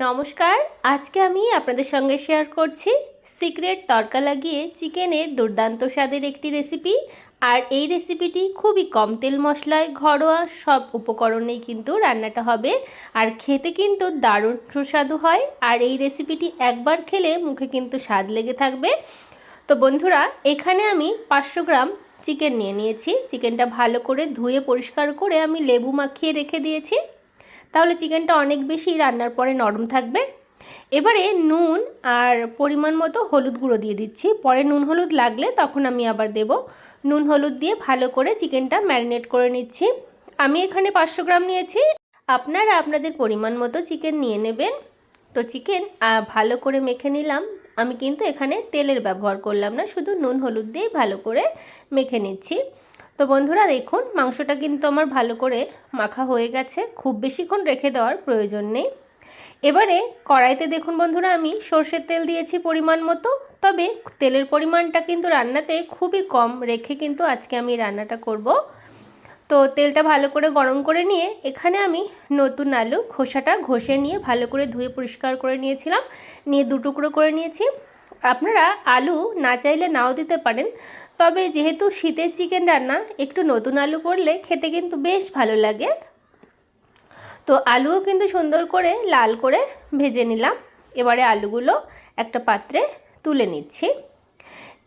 নমস্কার, আজকে আমি আপনাদের সঙ্গে শেয়ার করছি সিক্রেট তরকা লাগিয়ে চিকেনের দুর্দান্ত স্বাদের একটি রেসিপি আর এই রেসিপিটি খুবই কম তেল মশলায় ঘরোয়া, সব উপকরণেই কিন্তু রান্নাটা হবে। আর খেতে কিন্তু দারুণ সুস্বাদু হয়। আর এই রেসিপিটি একবার খেলে মুখে কিন্তু স্বাদ লেগে থাকবে। তো বন্ধুরা, এখানে আমি পাঁচশো গ্রাম চিকেন নিয়ে নিয়েছি। চিকেনটা ভালো করে ধুয়ে পরিষ্কার করে আমি লেবু মাখিয়ে রেখে দিয়েছি। তাহলে চিকেনটা অনেক বেশি রান্নার পরে নরম থাকবে। এবারে নুন আর পরিমাণ মতো হলুদ গুঁড়ো দিয়ে দিচ্ছি। পরে নুন হলুদ লাগলে তখন আমি আবার দেব। নুন হলুদ দিয়ে ভালো করে চিকেনটা ম্যারিনেট করে নিচ্ছি। আমি এখানে পাঁচশো গ্রাম নিয়েছি। আপনারা আপনাদের পরিমাণ মতো চিকেন নিয়ে নেবেন। তো চিকেন ভালো করে মেখে নিলাম। আমি কিন্তু এখানে তেলের ব্যবহার করলাম না, শুধু নুন হলুদ দিয়ে ভালো করে মেখে নিচ্ছি। তো বন্ধুরা দেখুন, মাংসটা কিন্তু আমার ভালো করে মাখা হয়ে গেছে। খুব বেশিক্ষণ রেখে দেওয়ার প্রয়োজন নেই। এবারে কড়াইতে দেখুন বন্ধুরা, আমি সর্ষের তেল দিয়েছি পরিমাণ মতো। তবে তেলের পরিমাণটা কিন্তু রান্নাতে খুবই কম রেখে কিন্তু আজকে আমি রান্নাটা করব। তো তেলটা ভালো করে গরম করে নিয়ে এখানে আমি নতুন আলু খোসাটা ঘষে নিয়ে ভালো করে ধুয়ে পরিষ্কার করে নিয়েছিলাম। নিয়ে দু টুকরো করে নিয়েছি। আপনারা আলু না চাইলে নাও দিতে পারেন। তবে যেহেতু শীতের চিকেন রান্না, একটু নতুন আলু পড়লে খেতে কিন্তু বেশ ভালো লাগে। তো আলুও কিন্তু সুন্দর করে লাল করে ভেজে নিলাম। এবারে আলুগুলো একটা পাত্রে তুলে নিচ্ছি।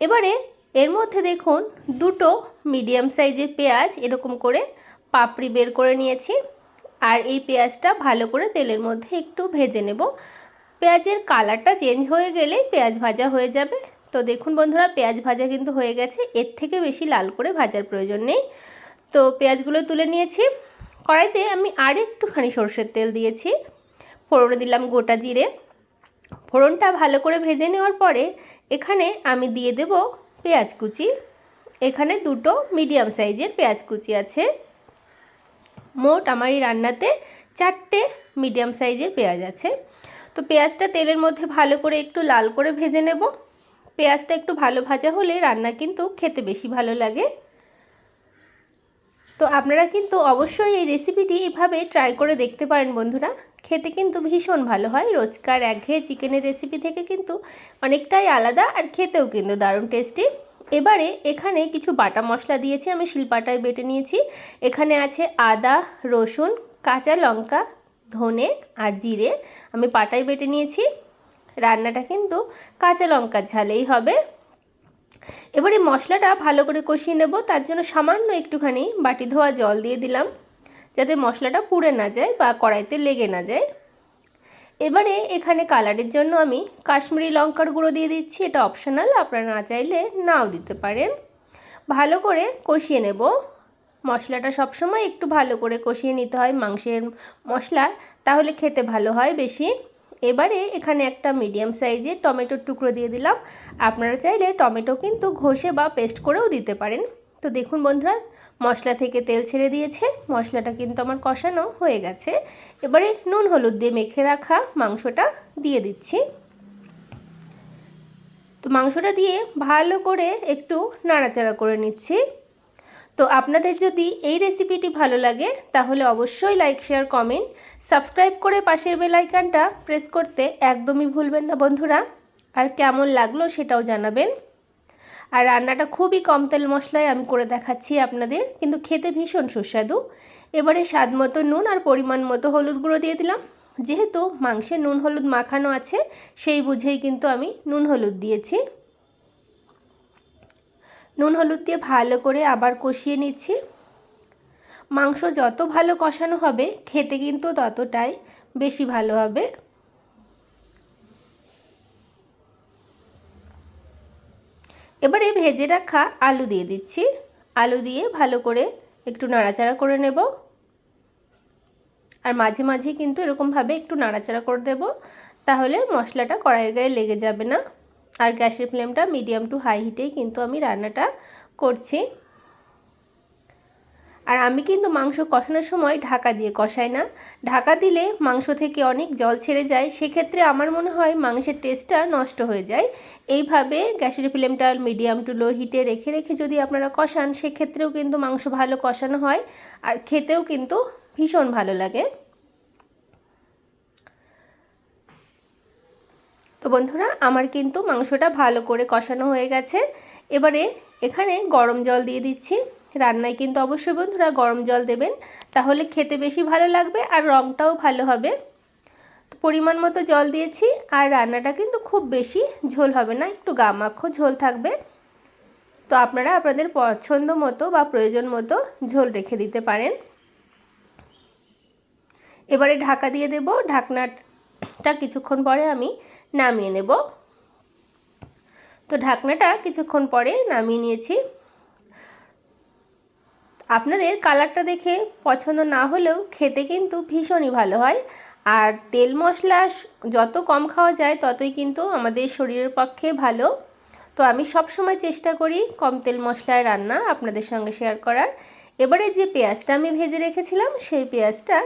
এবারে এর মধ্যে দেখুন দুটো মিডিয়াম সাইজের পেঁয়াজ এরকম করে পাপড়ি বের করে নিয়েছি। আর এই পেঁয়াজটা ভালো করে তেলের মধ্যে একটু ভেজে নেব। পেঁয়াজের কালারটা চেঞ্জ হয়ে গেলে পেঁয়াজ ভাজা হয়ে যাবে। তো দেখুন বন্ধুরা, পেঁয়াজ ভাজা কিন্তু হয়ে গেছে। এর থেকে বেশি লাল করে ভাজার প্রয়োজন নেই। তো পেঁয়াজগুলো তুলে নিয়েছি। কড়াইতে আমি আর একটুখানি সর্ষের তেল দিয়েছি। ফোড়নে দিলাম গোটা জিরে। ফোড়নটা ভালো করে ভেজে নেওয়ার পরে এখানে আমি দিয়ে দেব পেঁয়াজ কুচি। এখানে দুটো মিডিয়াম সাইজের পেঁয়াজ কুচি আছে। মোট আমার এই রান্নাতে চারটে মিডিয়াম সাইজের পেঁয়াজ আছে। তো পেঁয়াজটা তেলের মধ্যে ভালো করে একটু লাল করে ভেজে নেব। পেঁয়াজটা একটু ভালো ভাজা হলে রান্না কিন্তু খেতে বেশি ভালো লাগে। তো আপনারা কিন্তু অবশ্যই এই রেসিপিটি এভাবে ট্রাই করে দেখতে পারেন বন্ধুরা। খেতে কিন্তু ভীষণ ভালো হয়। রোজকার একঘেয়ে চিকেনের রেসিপি থেকে কিন্তু অনেকটাই আলাদা আর খেতেও কিন্তু দারুণ টেস্টি এবারে এখানে কিছু বাটা মশলা দিয়েছি, আমি শিলপাটায় বেটে নিয়েছি। এখানে আছে আদা, রসুন, কাঁচা লঙ্কা, ধনে আর জিরে আমি পাটায় বেটে নিয়েছি। রান্নাটা কিন্তু কাঁচা লঙ্কার ঝালেই হবে। এবারে মশলাটা ভালো করে কষিয়ে নেব, তার জন্য সামান্য একটুখানি বাটি ধোয়া জল দিয়ে দিলাম, যাতে মশলাটা পুড়ে না যায় বা কড়াইতে লেগে না যায়। এবারে এখানে কালারের জন্য আমি কাশ্মীরি লঙ্কার গুঁড়ো দিয়ে দিচ্ছি, এটা অপশনাল, আপনারা না চাইলে নাও দিতে পারেন। ভালো করে কষিয়ে নেব। মশলাটা সবসময় একটু ভালো করে কষিয়ে নিতে হয় মাংসের মশলা, তাহলে খেতে ভালো হয় বেশি। এবারে এখানে একটা মিডিয়াম সাইজের টমেটোর টুকরো দিয়ে দিলাম। আপনারা চাইলে টমেটো কিন্তু ঘষে বা পেস্ট করেও দিতে পারেন। তো দেখুন বন্ধুরা, মশলা থেকে তেল ছেড়ে দিয়েছে। মশলাটা কিন্তু আমার কষানো হয়ে গেছে। এবারে নুন হলুদ দিয়ে মেখে রাখা মাংসটা দিয়ে দিচ্ছি। তো মাংসটা দিয়ে ভালো করে একটু নাড়াচাড়া করে নিচ্ছি। তো আপনাদের যদি এই রেসিপিটি ভালো লাগে, তাহলে অবশ্যই লাইক শেয়ার কমেন্ট সাবস্ক্রাইব করে পাশের বেলাইকানটা প্রেস করতে একদমই ভুলবেন না বন্ধুরা। আর কেমন লাগল সেটাও জানাবেন। আর রান্নাটা খুবই কম তেল মশলায় আমি করে দেখাচ্ছি আপনাদের, কিন্তু খেতে ভীষণ সুস্বাদু। এবারে স্বাদ মতো নুন আর পরিমাণ মতো হলুদ গুঁড়ো দিয়ে দিলাম। যেহেতু মাংসে নুন হলুদ মাখানো আছে, সেই বুঝেই কিন্তু আমি নুন হলুদ দিয়েছি। নুন হলুদ দিয়ে ভালো করে আবার কষিয়ে নিচ্ছি। মাংস যত ভালো কষানো হবে, খেতে কিন্তু ততটাই বেশি ভালো হবে। এবারে ভেজে রাখা আলু দিয়ে দিচ্ছি। আলু দিয়ে ভালো করে একটু নাড়াচাড়া করে নেব। আর মাঝে মাঝে কিন্তু এরকমভাবে একটু নাড়াচাড়া করে দেব, তাহলে মশলাটা কড়াইয়ের গায়ে লেগে যাবে না। আর গ্যাসের ফ্লেমটা মিডিয়াম টু হাই হিটেই কিন্তু আমি রান্নাটা করছি। আর আমি কিন্তু মাংস কষানোর সময় ঢাকা দিয়ে কষাই না। ঢাকা দিলে মাংস থেকে অনেক জল ছেড়ে যায়, সেক্ষেত্রে আমার মনে হয় মাংসের টেস্টটা নষ্ট হয়ে যায়। এইভাবে গ্যাসের ফ্লেমটা মিডিয়াম টু লো হিটে রেখে রেখে যদি আপনারা কষান, সেক্ষেত্রেও কিন্তু মাংস ভালো কষানো হয় আর খেতেও কিন্তু ভীষণ ভালো লাগে। তো বন্ধুরা, আমার কিন্তু মাংসটা ভালো করে কষানো হয়ে গেছে। এবারে এখানে গরম জল দিয়ে দিচ্ছি। রান্নায় কিন্তু অবশ্যই বন্ধুরা গরম জল দেবেন, তাহলে খেতে বেশি ভালো লাগবে আর রঙটাও ভালো হবে। তো পরিমাণ মতো জল দিয়েছি আর রান্নাটা কিন্তু খুব বেশি ঝোল হবে না, একটু গামাক্ষ ঝোল থাকবে। তো আপনারা আপনাদের পছন্দ মতো বা প্রয়োজন মতো ঝোল রেখে দিতে পারেন। এবারে ঢাকা দিয়ে দেব। ঢাকনাটা কিছুক্ষণ পরে আমি নামিয়ে নেব। তো ঢাকনাটা কিছুক্ষণ পরে নামিয়ে নিয়েছি। আপনাদের কালারটা দেখে পছন্দ না হলেও খেতে কিন্তু ভীষণই ভালো হয়। আর তেল মশলা যত কম খাওয়া যায় ততই কিন্তু আমাদের শরীরের পক্ষে ভালো। তো আমি সব সময় চেষ্টা করি কম তেল মশলায় রান্না আপনাদের সঙ্গে শেয়ার করার। এবারে যে পেঁয়াজটা আমি ভেজে রেখেছিলাম সেই পেঁয়াজটা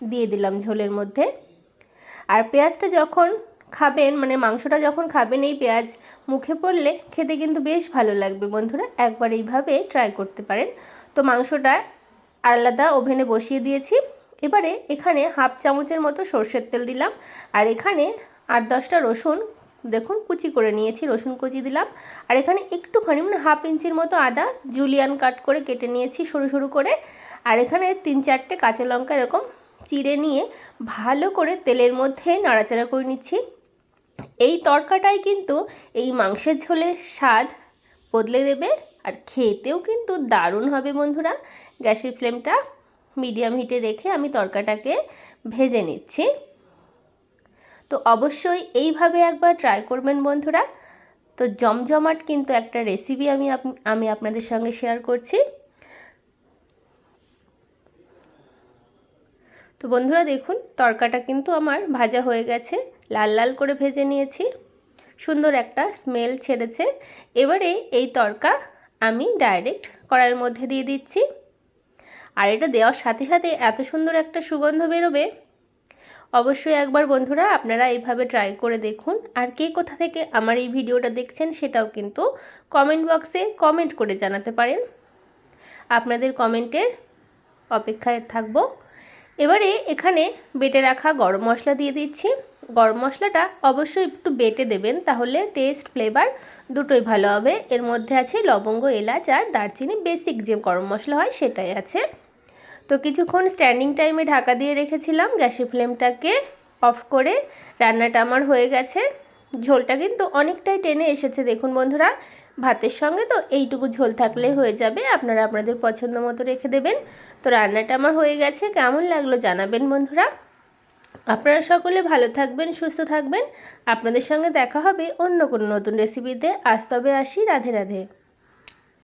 দিয়ে দিলাম ঝোলের মধ্যে। আর পেঁয়াজটা যখন খাবেন মানে মাংসটা যখন খাবেন এই পেঁয়াজ মুখে পড়লে খেতে কিন্তু বেশ ভালো লাগবে বন্ধুরা। একবার এইভাবে ট্রাই করতে পারেন। তো মাংসটা আলাদা ওভেনে বসিয়ে দিয়েছি। এবারে এখানে হাফ চামচের মতো সর্ষের তেল দিলাম। আর এখানে আট দশটা রসুন, দেখুন কুচি করে নিয়েছি, রসুন কুচি দিলাম। আর এখানে একটুখানি মানে হাফ ইঞ্চির মতো আদা জুলিয়ান কাট করে কেটে নিয়েছি সরু সরু করে। আর এখানে তিন চারটে কাঁচা লঙ্কা এরকম চিড়ে নিয়ে ভালো করে তেলের মধ্যে নাড়াচাড়া করে নিচ্ছি। এই তরকাটাই কিন্তু এই মাংসের ঝোলের স্বাদ বদলে দেবে আর খেতেও কিন্তু দারুণ হবে বন্ধুরা। গ্যাসের ফ্লেমটা মিডিয়াম হিটে রেখে আমি তরকাটাকে ভেজে নিচ্ছি। তো অবশ্যই এইভাবে একবার ট্রাই করবেন বন্ধুরা। তো জমজমাট কিন্তু একটা রেসিপি আমি আমি আপনাদের সঙ্গে শেয়ার করছি। তো বন্ধুরা দেখুন, তরকাটা কিন্তু আমার ভাজা হয়ে গেছে। লাল লাল করে ভেজে নিয়েছি। সুন্দর একটা স্মেল ছেড়েছে। এবারে এই তরকা আমি ডাইরেক্ট কড়াইয়ের মধ্যে দিয়ে দিচ্ছি। আর এটা দেওয়ার সাথে সাথে এত সুন্দর একটা সুগন্ধ বেরোবে। অবশ্যই একবার বন্ধুরা আপনারা এইভাবে ট্রাই করে দেখুন। আর কে কোথা থেকে আমার এই ভিডিওটা দেখছেন সেটাও কিন্তু কমেন্ট বক্সে কমেন্ট করে জানাতে পারেন। আপনাদের কমেন্টের অপেক্ষায় থাকব। এবারে এখানে বেটে রাখা গরম মশলা দিয়ে দিচ্ছি। গরম মশলাটা অবশ্যই একটু বেটে দেবেন, তাহলে টেস্ট ফ্লেভার দুটোই ভালো হবে। এর মধ্যে আছে লবঙ্গ, এলাচ আর দারচিনি বেসিক যে গরম মশলা হয় সেটাই আছে। তো কিছুক্ষণ স্ট্যান্ডিং টাইমে ঢাকা দিয়ে রেখেছিলাম, গ্যাসের ফ্লেমটাকে অফ করে। রান্নাটা আমার হয়ে গেছে। ঝোলটা কিন্তু অনেকটাই টেনে এসেছে, দেখুন বন্ধুরা। ভাতের সঙ্গে তো এইটুকু ঝোল থাকলে হয়ে যাবে। আপনারা আপনাদের পছন্দ মতো রেখে দেবেন। তো রান্নাটা আমার হয়ে গেছে। কেমন লাগল জানাবেন বন্ধুরা। আপনারা সকলে ভালো থাকবেন সুস্থ থাকবেন। আপনাদের সঙ্গে দেখা হবে অন্য কোনো নতুন রেসিপিতে আজ তবে আসি। রাধে রাধে।